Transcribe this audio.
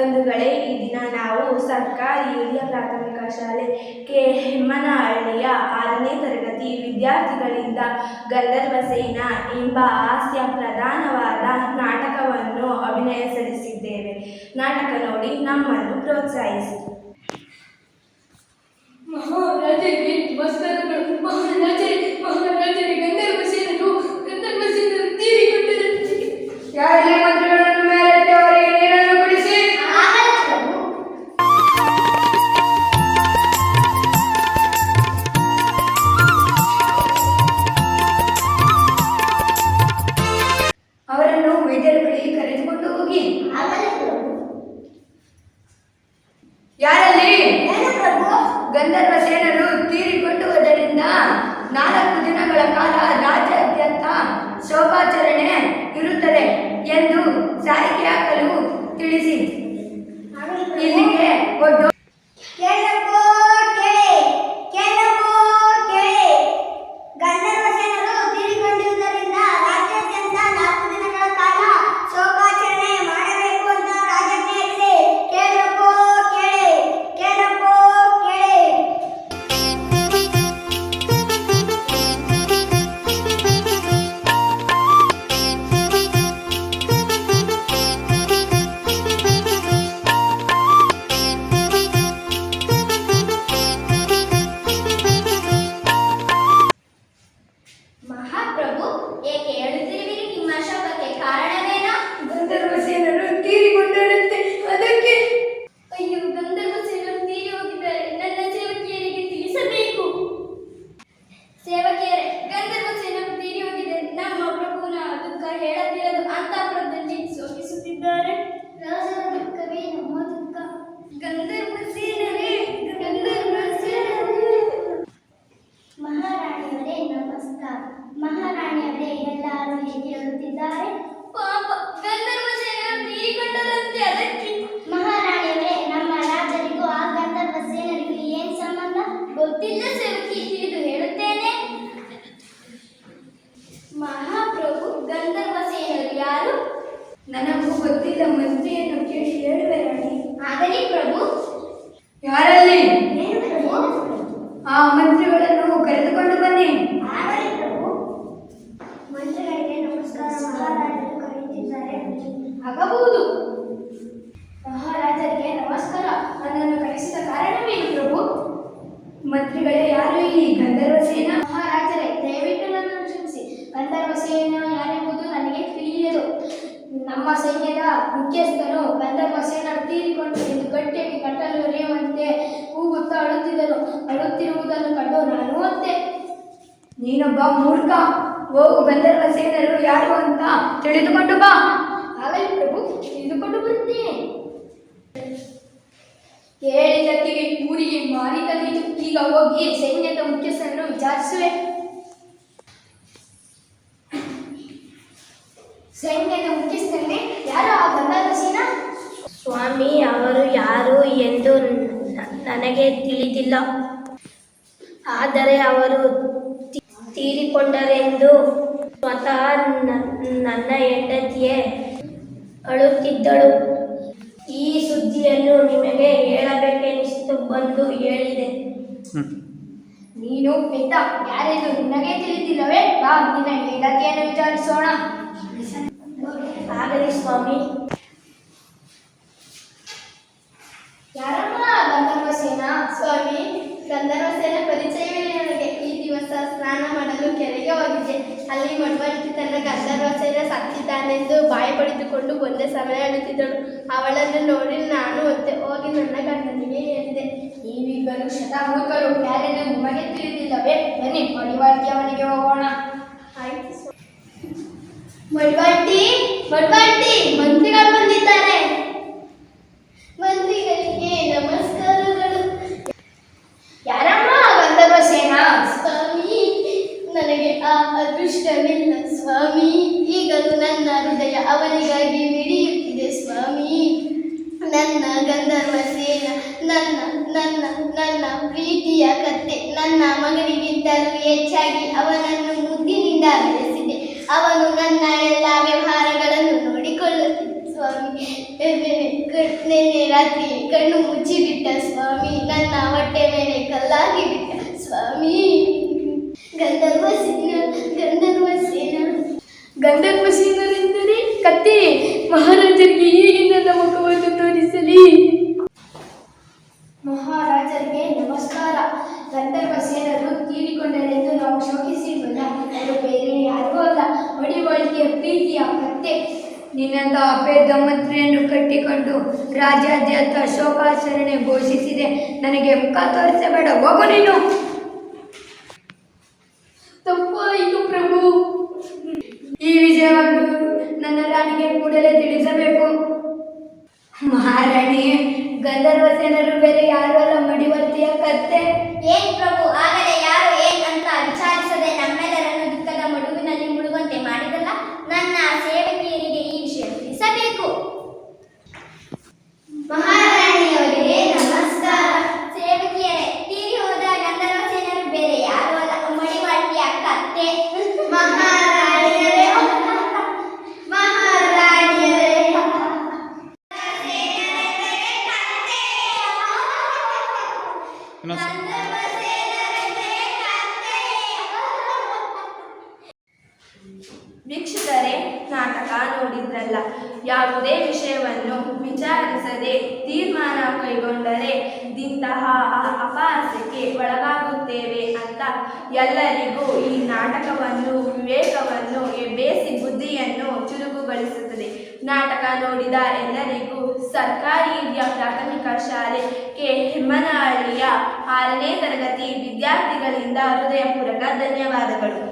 ಬಂಧುಗಳೇ, ಈ ದಿನ ನಾವು ಸರ್ಕಾರಿ ಹಿರಿಯ ಪ್ರಾಥಮಿಕ ಶಾಲೆ ಕೆ. ಹೆಮ್ಮನಹಳ್ಳಿಯ ಆರನೇ ತರಗತಿ ವಿದ್ಯಾರ್ಥಿಗಳಿಂದ ಗಂಧರ್ವ ಸೇನ ಎಂಬ ಹಾಸ್ಯ ಪ್ರಧಾನವಾದ ನಾಟಕವನ್ನು ಅಭಿನಯ ಸಲ್ಲಿಸಿದ್ದೇವೆ. ನಾಟಕ ನೋಡಿ ನಮ್ಮನ್ನು ಪ್ರೋತ್ಸಾಹಿಸಿ. ಶೋಭಾಚರಣೆ ಇರುತ್ತದೆ ಎಂದು ಸಾರಿಗೆ ಹಾಕಲು ತಿಳಿಸಿ. ನನಗೂ ಗೊತ್ತಿಲ್ಲ ಮಂತ್ರಿಯನ್ನು ಕೇಳಿ ಹೇಳುವೆ ರಾಣಿ. ಆಗಲಿ ಪ್ರಭು ಯಾರಲ್ಲಿ? ಆ ಮಂತ್ರಿಗಳನ್ನು ಕರೆದುಕೊಂಡು ಬನ್ನಿ. ಮಂತ್ರಿಗಳಿಗೆ ನಮಸ್ಕಾರ ಮಹಾರಾಜರು ಕರೆಯುತ್ತಿದ್ದಾರೆ. ಆಗಬಹುದು. ಮಹಾರಾಜರಿಗೆ ನಮಸ್ಕಾರ. ನನ್ನನ್ನು ಕರೆಸಿದ ಕಾರಣವೇನು ಪ್ರಭು ಮಂತ್ರಿಗಳೇ ಯಾರು ಈ ಗಂಧರ್ವ ಸೇನ ಮಹಾರಾಜರೇ ದಯವಿಟ್ಟು ನನ್ನನ್ನು ಕ್ಷಮಿಸಿ ಗಂಧರ್ವ ಸೇನ ಯಾರೆಂಬುದು ನನಗೆ ತಿಳಿಯದು ನಮ್ಮ ಸೈನ್ಯದ ಮುಖ್ಯಸ್ಥನು ಗಂಧರ್ವ ಸೇನ ತೀರಿಕೊಂಡು ಎಂದು ಗಟ್ಟಿಯಾಗಿ ಕಟ್ಟಲು ರೇವಂತೆ ಕೂಗುತ್ತಾ ಅಳುತ್ತಿದ್ದನು ಅಳುತ್ತಿರುವುದನ್ನು ಕಂಡು ನಾನು ಅಂತೆ. ನೀನೊಬ್ಬ ಮೂರ್ಖ, ಹೋಗು ಗಂಧರ್ವ ಸೇನರು ಯಾರು ಅಂತ ತಿಳಿದುಕೊಂಡು ಬಾ. ಆಗಲಿ ಪ್ರಭು, ತಿಳಿದುಕೊಂಡು ಬರುತ್ತೇನೆ ಕೇಳಿದಕ್ಕೆ ಕಿವಿ ಊರಿಗೆ ಮಾರಿ ತಂದಿತು ಈಗ ಹೋಗಿ ಸೈನ್ಯದ ನನಗೆ ತಿಳಿದಿಲ್ಲ. ಆದರೆ ಅವರು ತೀರಿಕೊಂಡರೆಂದು ಸ್ವತಃ ನನ್ನ ಹೆಂಡತಿಯೇ ಅಳುತ್ತಿದ್ದಳು. ಈ ಸುದ್ದಿಯನ್ನು ನಿಮಗೆ ಹೇಳಬೇಕೆನಿಸಿತು ಬಂದು ಹೇಳಿದೆ. ನೀನು ಪೆದ್ದ ಯಾರಿದು ನಿನಗೆ ತಿಳಿದಿಲ್ಲವೇ? ಬಾ ನಿನ್ನ ಹೆಂಡತಿಯನ್ನು ವಿಚಾರಿಸೋಣ. ಆಗಲಿ ಸ್ವಾಮಿ ಯಾರಮ್ಮ ಗಂಧರ್ವ ಸೇನಾ ಸ್ವಾಮಿ, ಗಂಧರ್ವ ಸೇನೆ ಪರಿಚಯವಿದೆ ನನಗೆ. ಈ ದಿವಸ ಸ್ನಾನ ಮಾಡಲು ಕೆರೆಗೆ ಹೋಗಿದ್ದೆ. ಅಲ್ಲಿ ಮಡುವಂತಿ ತನ್ನ ಗಂಧರ್ವ ಸೇನೆ ಸತ್ತಿದ್ದಾನೆಂದು ಬಾಯಿ ಪಡೆದುಕೊಂಡು ಒಂದೇ ಸಮಯ ಅಳುತ್ತಿದ್ದಳು. ಅವಳನ್ನು ನೋಡಿ ನಾನು ಒತ್ತೆ ಹೋಗಿ ನನ್ನ ಗಂಡನಿಗೆ ಹೇಳಿದೆ, ನೀವಿಬ್ಬರು ಶತಮೂರ್ಖರು ಯಾರೆಂದು ನಿಮಗೆ ತಿಳಿದಿಲ್ಲವೇ? ಬನ್ನಿ ಮಡಿವಾಳ್ತಿ ಅವನಿಗೆ ಹೋಗೋಣ. ಆಯ್ತು ಮಡಿವಾಳ್ತಿ ಮಡಿವಾಳ್ತಿ ಮಂತ್ರಿಗಳು ಬಂದಿದ್ದಾರೆ ಮಂತ್ರಿಗಳಿಗೆ ನಮಸ್ಕಾರಗಳು ಯಾರಮ್ಮ ಗಂಧರ್ವ ಸೇನಾ ಸ್ವಾಮಿ ನನಗೆ ಆ ಅದೃಷ್ಟವಿಲ್ಲ ಸ್ವಾಮಿ ಈಗಲೂ ನನ್ನ ಹೃದಯ ಅವನಿಗಾಗಿ ಮಿಡಿಯುತ್ತಿದೆ ಸ್ವಾಮಿ. ನನ್ನ ಗಂಧರ್ವ ಸೇನ, ನನ್ನ ನನ್ನ ನನ್ನ ಪ್ರೀತಿಯ ಕತ್ತೆ, ನನ್ನ ಮಗನಿಗಿಂತಲೂ ಹೆಚ್ಚಾಗಿ ಅವನನ್ನು ಮುದ್ದಿನಿಂದ ಬೆಳೆಸಿದೆ ಅವನು ನನ್ನ ಎಲ್ಲ ವ್ಯವಹಾರಗಳನ್ನು ನೋಡಿಕೊಳ್ಳುತ್ತಿದ್ದ ಸ್ವಾಮಿ. ನಿನ್ನೆ ರಾತ್ರಿ ಕಣ್ಣು ಮುಚ್ಚಿಬಿಟ್ಟ ಸ್ವಾಮಿ. ನನ್ನ ಹೊಟ್ಟೆ ಮೇಲೆ ಕಲ್ಲಾಗಿ ಬಿಟ್ಟ ಸ್ವಾಮಿ ಗಂಧರ್ವ ಸೇನ ಗಂಧರ್ವ ಸೇನ ಗಂಧರ್ವ ಸೇನರೆಂದರೆ ಕತ್ತೆ ಮಹಾರಾಜರಿಗೆ ಹೇಗೆ ನನ್ನ ಮುಖವನ್ನು ತೋರಿಸಲಿ ಮಹಾರಾಜರಿಗೆ ನಮಸ್ಕಾರ ಗಂಧರ್ವ ಸೇನರು ತೀರಿಕೊಂಡರೆಂದು ನಾವು ಶೋಕಿಸಿಲ್ಲ ಅವರು ಬೇರೆ ಯಾರೂ ಅಲ್ಲ ಮಡಿವಳಿಕೆಯ ಪ್ರೀತಿಯ ಕತ್ತೆ ನಿನ್ನಂತ ಅಪೇದ ಮಂತ್ರಿಯನ್ನು ಕಟ್ಟಿಕೊಂಡು ರಾಜ್ಯಾದ್ಯಂತ ಶೋಕಾಚರಣೆ ಘೋಷಿಸಿದೆ. ನನಗೆ ಮುಖ ತೋರಿಸಬೇಡ ಹೋಗು ನೀನು. ತಪ್ಪಾಯಿತು ಪ್ರಭು. ಈ ವಿಜಯವಾಗಿ ನನ್ನ ರಾಣಿಗೆ ಕೂಡಲೇ ತಿಳಿಸಬೇಕು. ಮಹಾರಾಣಿ ಗಂಧರ್ವ ಸೇನರು ಬೇರೆ ಯಾರು ಅಲ್ಲ ಮಡಿವರ್ತಿಯ ಕತ್ತೆ. ಏನ್ ಪ್ರಭು ಆಗಲೇ ಯಾರು ಏನ್ ಅಂತ ವಿಚಾರಿಸದೆ ಮಹಾ ನೋಡಿದ್ರಲ್ಲ ಯಾವುದೇ ವಿಷಯವನ್ನು ವಿಚಾರಿಸದೆ ತೀರ್ಮಾನ ಕೈಗೊಂಡರೆ ಇಂತಹ ಅ- ಅಪಹಾಸ್ಯಕ್ಕೆ ಒಳಗಾಗುತ್ತೇವೆ ಅಂತ ಎಲ್ಲರಿಗೂ ಈ ನಾಟಕವನ್ನು, ವಿವೇಕವನ್ನು ಬೇಸಿ ಬುದ್ಧಿಯನ್ನು ಚುರುಕುಗೊಳಿಸುತ್ತದೆ. ನಾಟಕ ನೋಡಿದ ಎಲ್ಲರಿಗೂ ಸರ್ಕಾರಿ ಪ್ರಾಥಮಿಕ ಶಾಲೆ ಕೆ. ಹೆಮ್ಮನಹಳ್ಳಿಯ ಆರನೇ ತರಗತಿ ವಿದ್ಯಾರ್ಥಿಗಳಿಂದ ಹೃದಯಪೂರ್ವಕ ಧನ್ಯವಾದಗಳು.